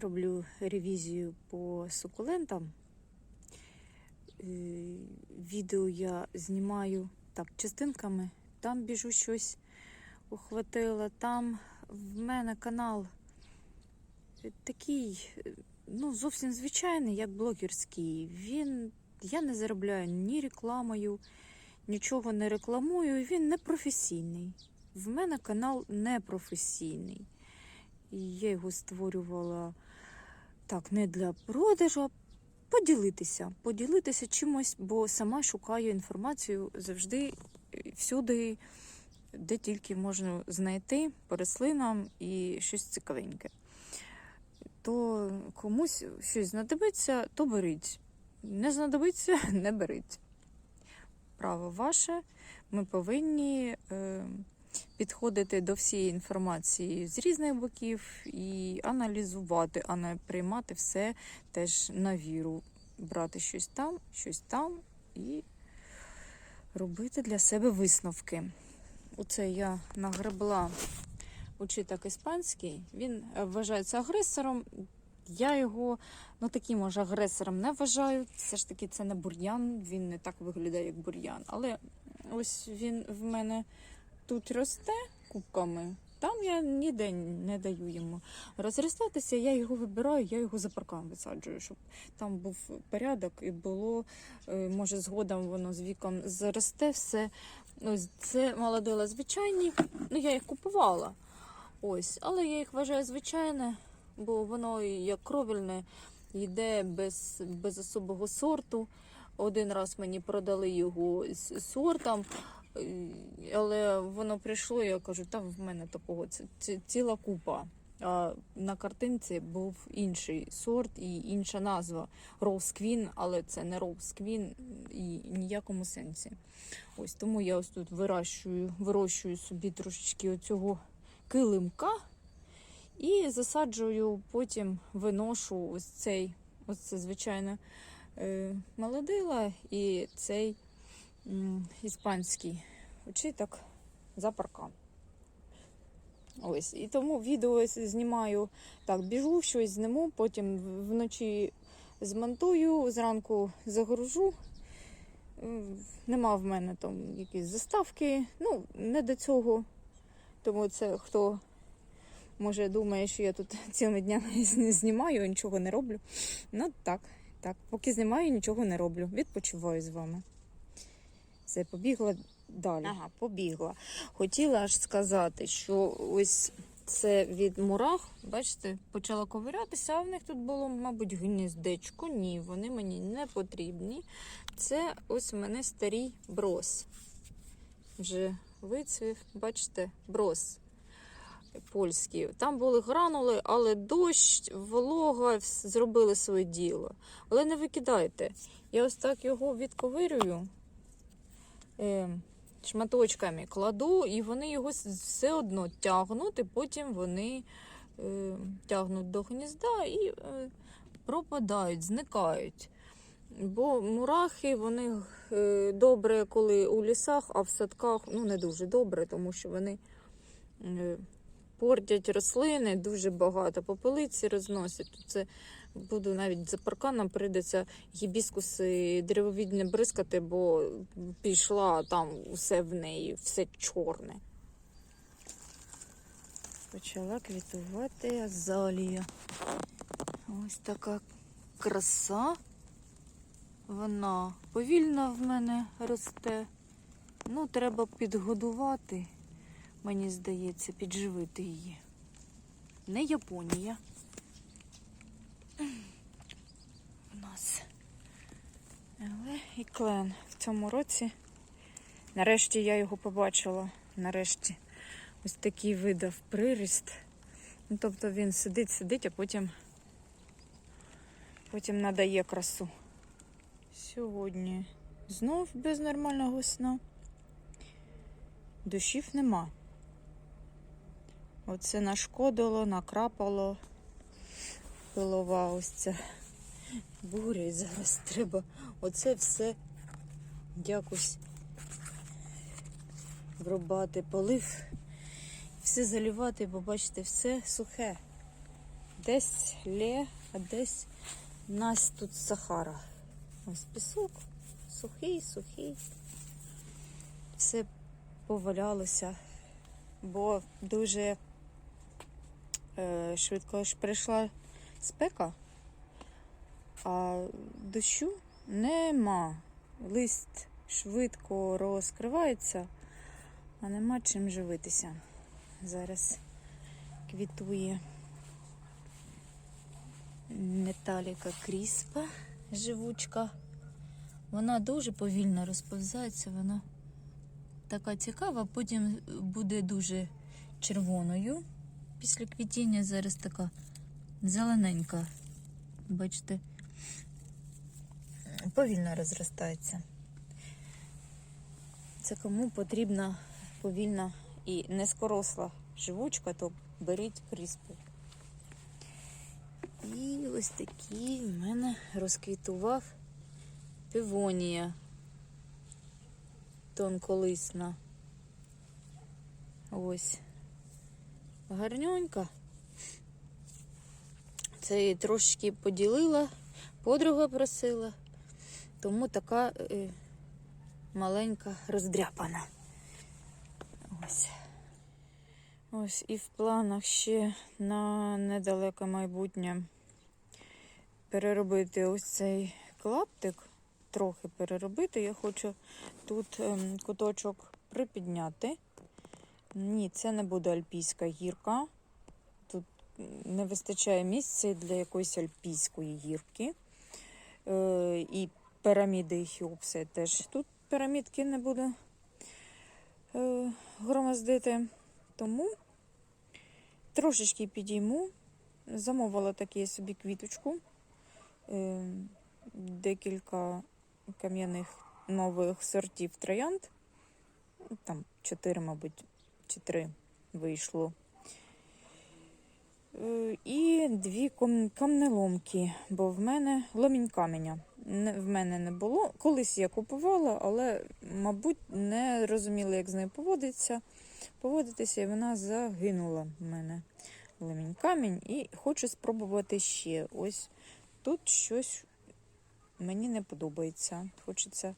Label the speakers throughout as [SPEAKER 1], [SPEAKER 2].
[SPEAKER 1] роблю ревізію по сукулентам. Е, Відео я знімаю так, частинками. Там біжу щось ухватила. Там в мене канал такий, е, ну, зовсім звичайний, як блогерський. Він, я не заробляю ні рекламою, нічого не рекламую. Він не професійний. В мене канал не професійний. Я його створювала так, не для продажу, а поділитися. Поділитися чимось, бо сама шукаю інформацію завжди, всюди, де тільки можна знайти по рослинам і щось цікавеньке. То комусь щось знадобиться, то беріть. Не знадобиться, не беріть. Право ваше. Ми повинні. Е, підходити до всієї інформації з різних боків і аналізувати, а не приймати все теж на віру. Брати щось там, щось там і робити для себе висновки. Оце я нагребла учиток іспанський. Він е, вважається агресором. Я його ну таким може агресором не вважаю. Все ж таки, це не бур'ян, він не так виглядає, як бур'ян. Але ось він в мене тут росте кубками. Там я ніде не даю йому розростатися. Я його вибираю, я його за паркан висаджую, щоб там був порядок і було, е, може, згодом воно з віком заросте все. Ось це молодила звичайні. Ну, я їх купувала. Ось, але я їх вважаю звичайне, бо воно як кровельне йде без, без особого сорту. Один раз мені продали його з сортом. Е, Але воно прийшло, я кажу, там в мене такого це, ціла купа. А на картинці був інший сорт і інша назва Queen, але це не Queen і ніякому сенсі. Ось тому я ось тут вирощую, вирощую собі трошечки оцього килимка і засаджую, потім виношу ось цей, ось це звичайно е, молодила і цей іспанський учиток за паркан. Ось, і тому відео знімаю так, біжу, щось зніму, потім вночі змонтую, зранку загружу. Нема в мене там якісь заставки. Ну, не до цього. Тому це хто може думає, що я тут цілими днями знімаю, нічого не роблю. Ну так, так. Поки знімаю, нічого не роблю. Відпочиваю з вами. Все, побігла далі. Ага, побігла. Хотіла аж сказати, що ось це від мурах, бачите, почала ковирятися, а в них тут було, мабуть, гніздечко. Ні, вони мені не потрібні. Це ось в мене старий брос. Вже вицвів, бачите, брос польський. Там були гранули, але дощ, волога зробили своє діло. Але не викидайте. Я ось так його відковирюю шматочками кладу, і вони його все одно тягнуть, і потім вони е, тягнуть до гнізда і е, пропадають, зникають. Бо мурахи вони е, добре, коли у лісах, а в садках ну не дуже добре, тому що вони е, портять рослини, дуже багато попелиці розносять. Це буду навіть за парканом прийдеться гібіскуси деревовідне бризкати, бо пішла там усе в неї, все чорне. Почала квітувати азалія. Ось така краса. Вона повільно в мене росте. Ну, треба підгодувати, мені здається, підживити її. Не Японія. У нас. Але і клен в цьому році. Нарешті я його побачила. Нарешті ось такий видав приріст. Ну, тобто він сидить, сидить, а потім, потім надає красу. Сьогодні знов без нормального сна. Дощів нема. Оце нашкодило, накрапало. Пилова ось ця буря. Зараз треба оце все якось врубати полив, все залівати, бо бачите, все сухе. Десь лє, а десь нас тут Сахара. Ось пісок, сухий, сухий. Все повалялося, бо дуже е, швидко ж прийшла спека, а дощу нема. Лист швидко розкривається, а нема чим живитися. Зараз квітує металіка кріспа, живучка. Вона дуже повільно розповзається, вона така цікава, потім буде дуже червоною. Після квітіння зараз така зелененька. Бачите, повільно розростається. Це кому потрібна повільна і нескоросла живучка, то беріть кріспу. І ось такий в мене розквітував півонія тонколисна. Ось. Гарнюнька. Це її трошечки поділила, подруга просила, тому така е, маленька роздряпана. Ось. Ось і в планах ще на недалеке майбутнє переробити ось цей клаптик, трохи переробити. Я хочу тут ем, куточок припідняти. Ні, це не буде альпійська гірка. Не вистачає місця для якоїсь альпійської гірки. Е, і піраміди Хіопси теж. Тут пірамідки не буду е, громоздити. Тому трошечки підійму. Замовила такі собі квіточку. Е, декілька кам'яних нових сортів троянд. Там чотири, мабуть, чи три вийшло. І дві камнеломки, бо в мене ломінь каменя. В мене не було. Колись я купувала, але, мабуть, не розуміла, як з нею поводиться. поводитися, і вона загинула в мене ломінь камінь. І хочу спробувати ще. Ось тут щось мені не подобається. Хочеться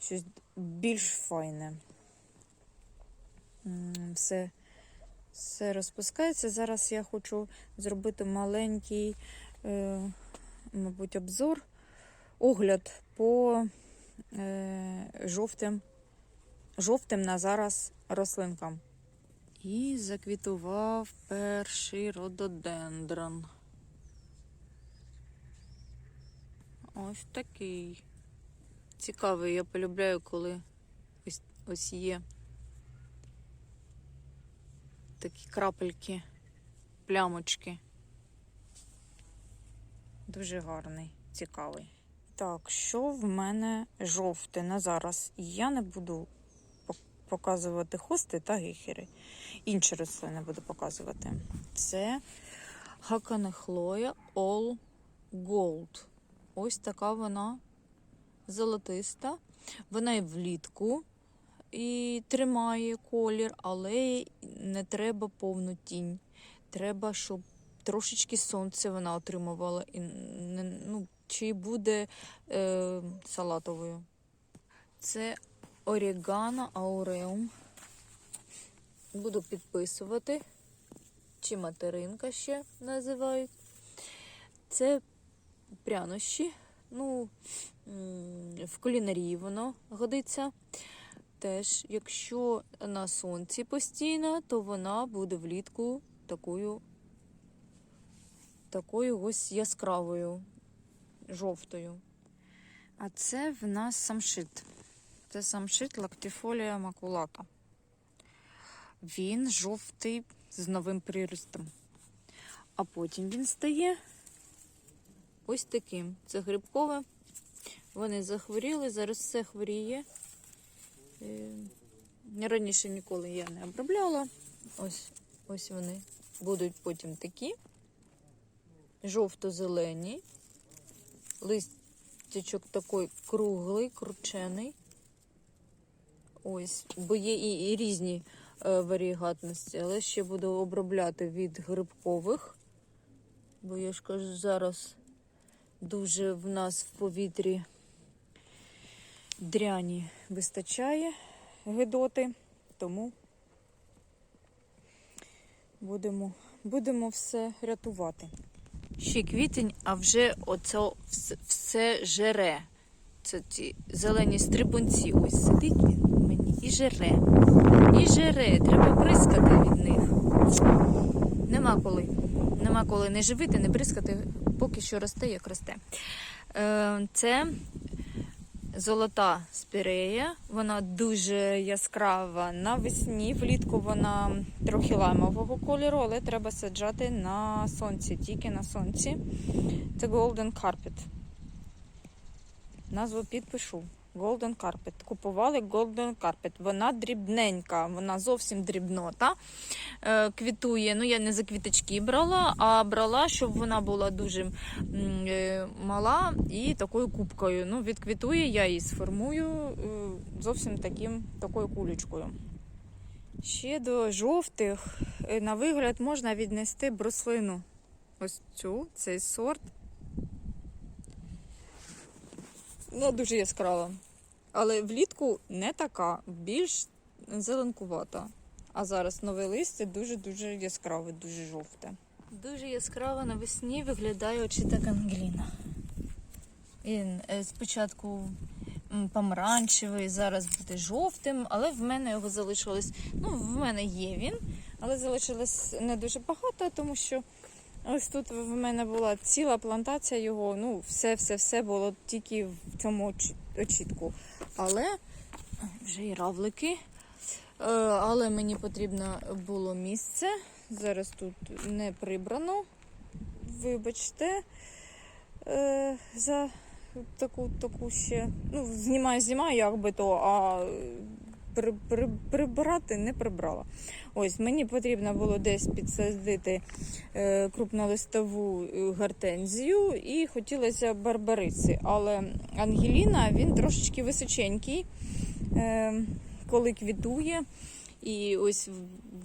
[SPEAKER 1] щось більш файне. Все, все розпускається. Зараз я хочу зробити маленький, е, мабуть, обзор, огляд по е, жовтим, жовтим на зараз рослинкам. І заквітував перший рододендрон. Ось такий. Цікавий, я полюбляю, коли ось, ось є такі крапельки, плямочки. Дуже гарний, цікавий. Так, що в мене жовте на зараз? Я не буду показувати хости та гіхери. Інші рослини буду показувати. Це Хаканехлоя All Gold. Ось така вона золотиста. Вона і влітку і тримає колір, але не треба повну тінь. Треба, щоб трошечки сонце вона отримувала. І не, ну, чи буде е, салатовою. Це Орігано ауреум. Буду підписувати. Чи материнка ще називають. Це прянощі. Ну, в кулінарії воно годиться. Теж, якщо на сонці постійно, то вона буде влітку такою, такою ось яскравою, жовтою. А це в нас самшит. Це самшит лактифолія макулата. Він жовтий з новим приростом. А потім він стає ось таким. Це грибкове. Вони захворіли, зараз все хворіє. Раніше ніколи я не обробляла. Ось, ось вони будуть потім такі. Жовто-зелені. Листячок такий круглий, кручений. Ось, бо є і, і різні е, варігатності, але ще буду обробляти від грибкових Бо я ж кажу, зараз дуже в нас в повітрі дряні вистачає гидоти, тому будемо, будемо все рятувати. Ще квітень, а вже оце все, жере. Це ці зелені стрибунці. Ось сидить він мені і жере. І жере. Треба бризкати від них. Нема коли. Нема коли не живити, не бризкати, поки що росте, як росте. Е, Це золота спірея. Вона дуже яскрава навесні. Влітку вона трохи лаймового кольору, але треба саджати на сонці, тільки на сонці. Це Golden Carpet. Назву підпишу. Golden Carpet. Купували Golden Carpet. Вона дрібненька, вона зовсім дрібнота. Е, квітує. Ну, я не за квіточки брала, а брала, щоб вона була дуже е, мала і такою кубкою. Ну, відквітує, я її сформую е, зовсім таким, такою кулечкою. Ще до жовтих, на вигляд, можна віднести бруслину. Ось цю, цей сорт. Ну, дуже яскрава. Але влітку не така, більш зеленкувата. А зараз нове листя дуже-дуже яскраве, дуже жовте. Дуже яскраво навесні виглядає Ангеліна. Він е, спочатку помаранчевий, зараз буде жовтим, але в мене його залишилось. Ну, в мене є він, але залишилось не дуже багато, тому що ось тут в мене була ціла плантація його. Ну, все-все-все було тільки в цьому очі- очітку. Але вже і равлики. Е, Але мені потрібно було місце. Зараз тут не прибрано. Вибачте, е, за таку таку ще. Ну, знімаю, знімаю, як би то, а при, при, прибирати не прибрала. Ось мені потрібно було десь підсадити е, крупнолистову е, гортензію і хотілося барбариси. Але Ангеліна він трошечки височенький, е, коли квітує. І ось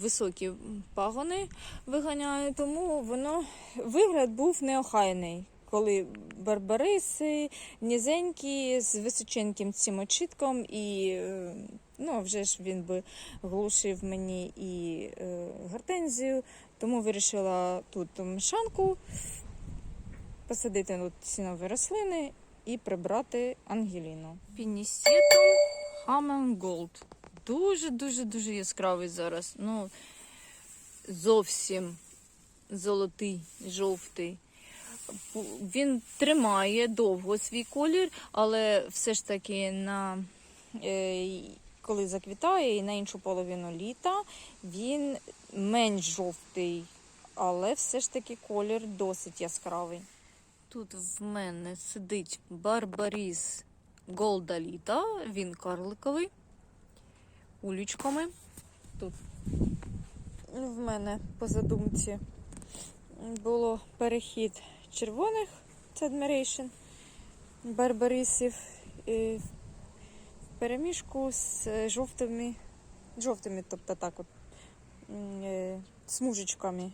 [SPEAKER 1] високі пагони виганяє, тому воно вигляд був неохайний. Коли барбариси, нізенькі, з височеньким цим очітком, і е, ну, а вже ж він би глушив мені і е, гортензію, тому вирішила тут мшанку посадити тут ці нові рослини і прибрати Ангеліну. Пінісетум Хаммон Голд. Дуже-дуже дуже яскравий зараз. Ну, зовсім золотий, жовтий. Він тримає довго свій колір, але все ж таки на е, коли заквітає і на іншу половину літа він менш жовтий, але все ж таки колір досить яскравий. Тут в мене сидить барбаріс Голдаліта, він карликовий, улічками. Тут в мене по задумці було перехід червоних, це Admiration, барбарисів і переміжку з е, жовтими, жовтими, тобто так от, е, смужечками.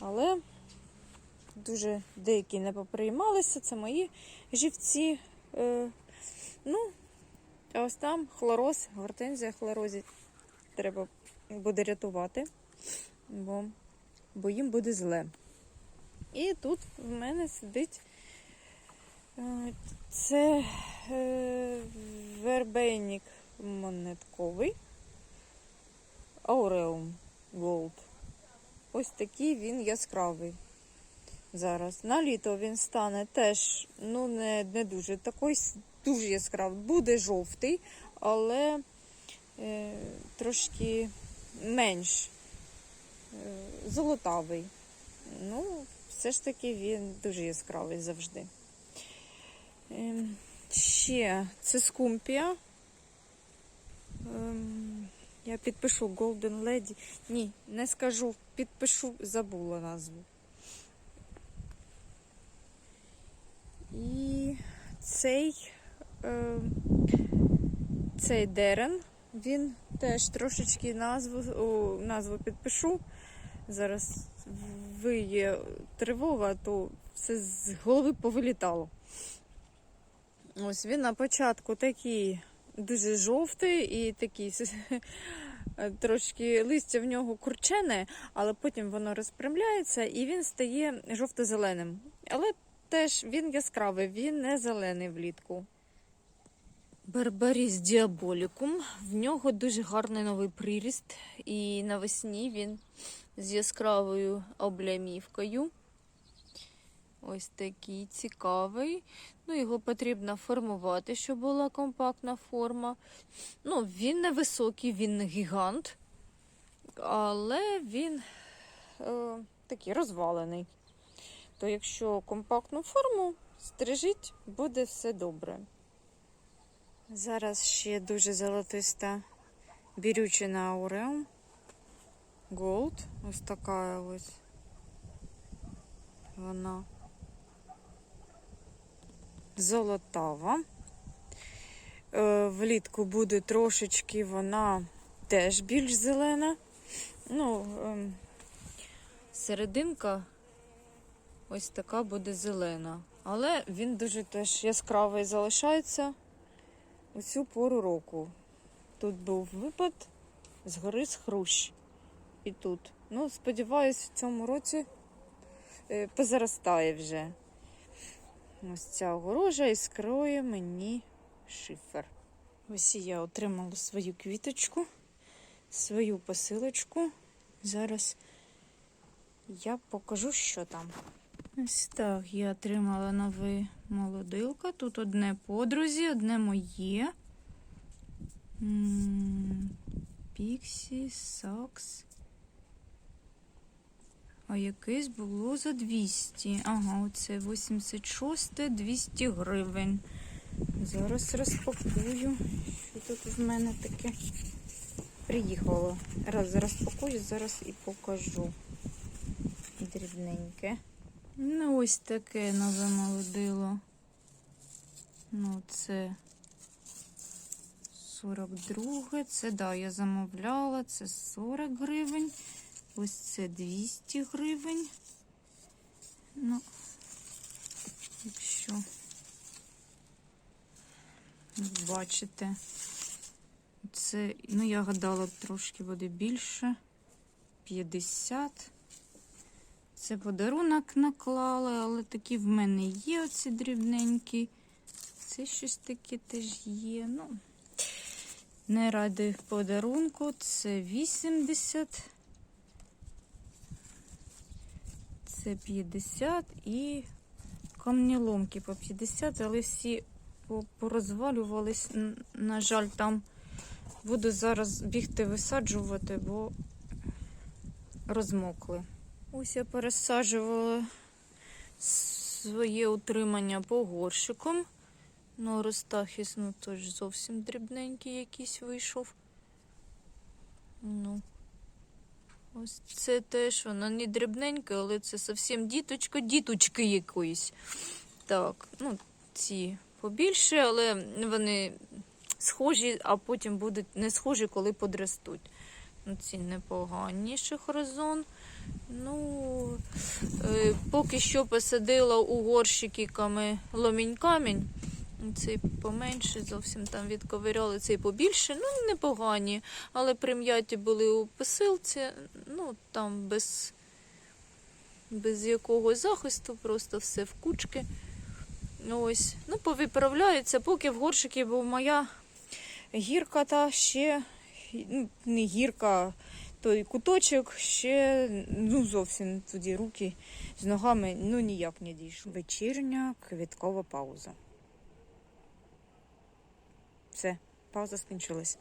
[SPEAKER 1] Але дуже деякі не поприймалися, це мої живці. Е, ну, а ось там хлороз, гортензія хлорозі. Треба буде рятувати, бо, бо їм буде зле. І тут в мене сидить це вербейник монетковий Aureum Gold. Ось такий він яскравий. Зараз. На літо він стане теж ну, не, не дуже такий дуже яскравий. Буде жовтий, але е, трошки менш е, золотавий. Ну, все ж таки він дуже яскравий завжди. Ем, ще це скумпія. Ем, я підпишу Golden Lady. Ні, не скажу, підпишу, забула назву. І цей, е, цей дерен, він теж трошечки назву, о, назву підпишу. Зараз виє тривога, то все з голови повилітало. Ось він на початку такий дуже жовтий і такий трошки листя в нього курчене, але потім воно розпрямляється і він стає жовто-зеленим. Але теж він яскравий, він не зелений влітку. Барбаріс діаболікум. В нього дуже гарний новий приріст, і навесні він з яскравою облямівкою. Ось такий цікавий. Ну, його потрібно формувати, щоб була компактна форма. Ну, він не високий, він не гігант, але він е, такий розвалений. То якщо компактну форму стрижіть, буде все добре. Зараз ще дуже золотиста бірючина ауреум. Голд. Ось така ось вона золотава. Е, влітку буде трошечки вона теж більш зелена. Ну, ем, серединка ось така буде зелена. Але він дуже теж яскравий залишається у цю пору року. Тут був випад, згори хрущ. І тут. Ну, сподіваюсь, в цьому році е, позаростає вже. Ось ця огорожа і скроє мені шифер. Ось і я отримала свою квіточку, свою посилочку. Зараз я покажу, що там. Ось так, я отримала нове молодилка. Тут одне подрузі, одне моє. Піксі, Сакс. А якесь було за 200. Ага, оце 86, 200 гривень. Зараз розпакую. Що тут в мене таке приїхало. Раз розпакую, зараз і покажу. Дрібненьке. Ну, ось таке нове молодило. Ну, це 42. Це, да, я замовляла, це 40 гривень. Ось це 200 гривень. Ну, якщо бачите, це, ну, я гадала, трошки буде більше. 50. Це подарунок наклали, але такі в мене є оці дрібненькі. Це щось таке теж є. Ну, не ради подарунку. Це 80. Це 50 і камніломки по 50, але всі порозвалювались. На жаль, там буду зараз бігти висаджувати, бо розмокли. Ось я пересаджувала своє утримання по горщикам. Ну, Ростахіс, ну теж зовсім дрібненький якийсь вийшов. Ну, ось це теж воно не дрібненьке, але це зовсім діточка, діточки якоїсь. Так, ну, ці побільше, але вони схожі, а потім будуть не схожі, коли подростуть. Ну, Ці непогані шахрозон. Ну, е, поки що посадила у горщиками ломінь камінь. Цей поменше, зовсім там відковиряли, цей побільше, ну, непогані. Але прим'яті були у посилці, ну, там без без якогось захисту, просто все в кучки. Ось, ну, повиправляються, поки в горщики був моя гірка та ще ну, не гірка, той куточок ще ну, зовсім тоді руки з ногами ну, ніяк не дійшли. Вечірня квіткова пауза. Все, пауза скінчилась.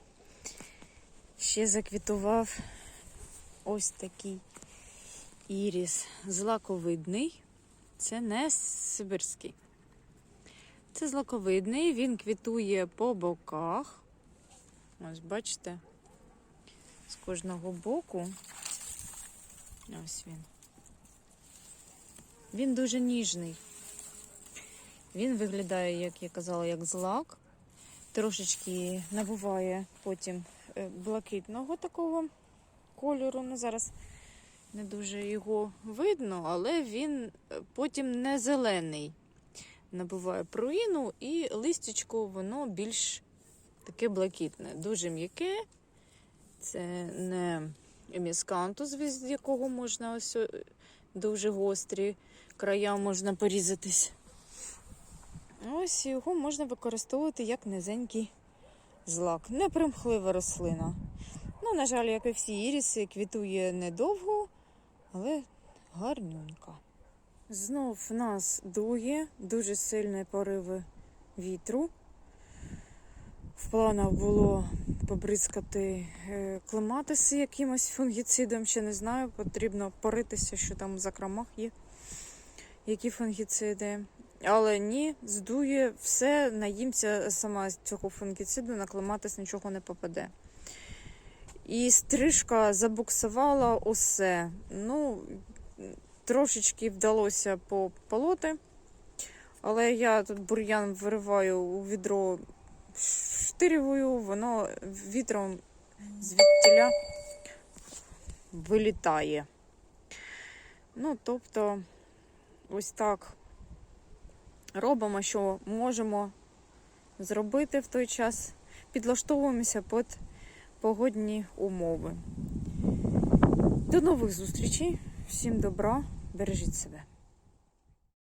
[SPEAKER 1] Ще заквітував ось такий іріс злаковидний. Це не сибирський. Це злаковидний, він квітує по боках. Ось, бачите, з кожного боку. Ось він. Він дуже ніжний. Він виглядає, як я казала, як злак. Трошечки набуває потім е, блакитного такого кольору. Ну, зараз Не дуже його видно, але він е, потім не зелений. Набуває пруїну і листячко воно більш таке блакитне, дуже м'яке. Це не міскантус, з якого можна ось е, дуже гострі края можна порізатись. Ось його можна використовувати як низенький злак. Непримхлива рослина. Ну, на жаль, як і всі іріси, квітує недовго, але гарнюнька. Знов в нас дує дуже сильні пориви вітру. В планах було побризкати е, клематиси якимось фунгіцидом, ще не знаю. Потрібно поритися, що там в закромах є, які фунгіциди. Але ні, здує все, наїмся сама з цього фунгіциду, на клематис нічого не попаде. І стрижка забуксувала усе. Ну, трошечки вдалося пополоти, але я тут бур'ян вириваю у відро штирюваю, воно вітром звідтіля вилітає. Ну, тобто, ось так робимо, що можемо зробити в той час. Підлаштовуємося під погодні умови. До нових зустрічей. Всім добра, бережіть себе.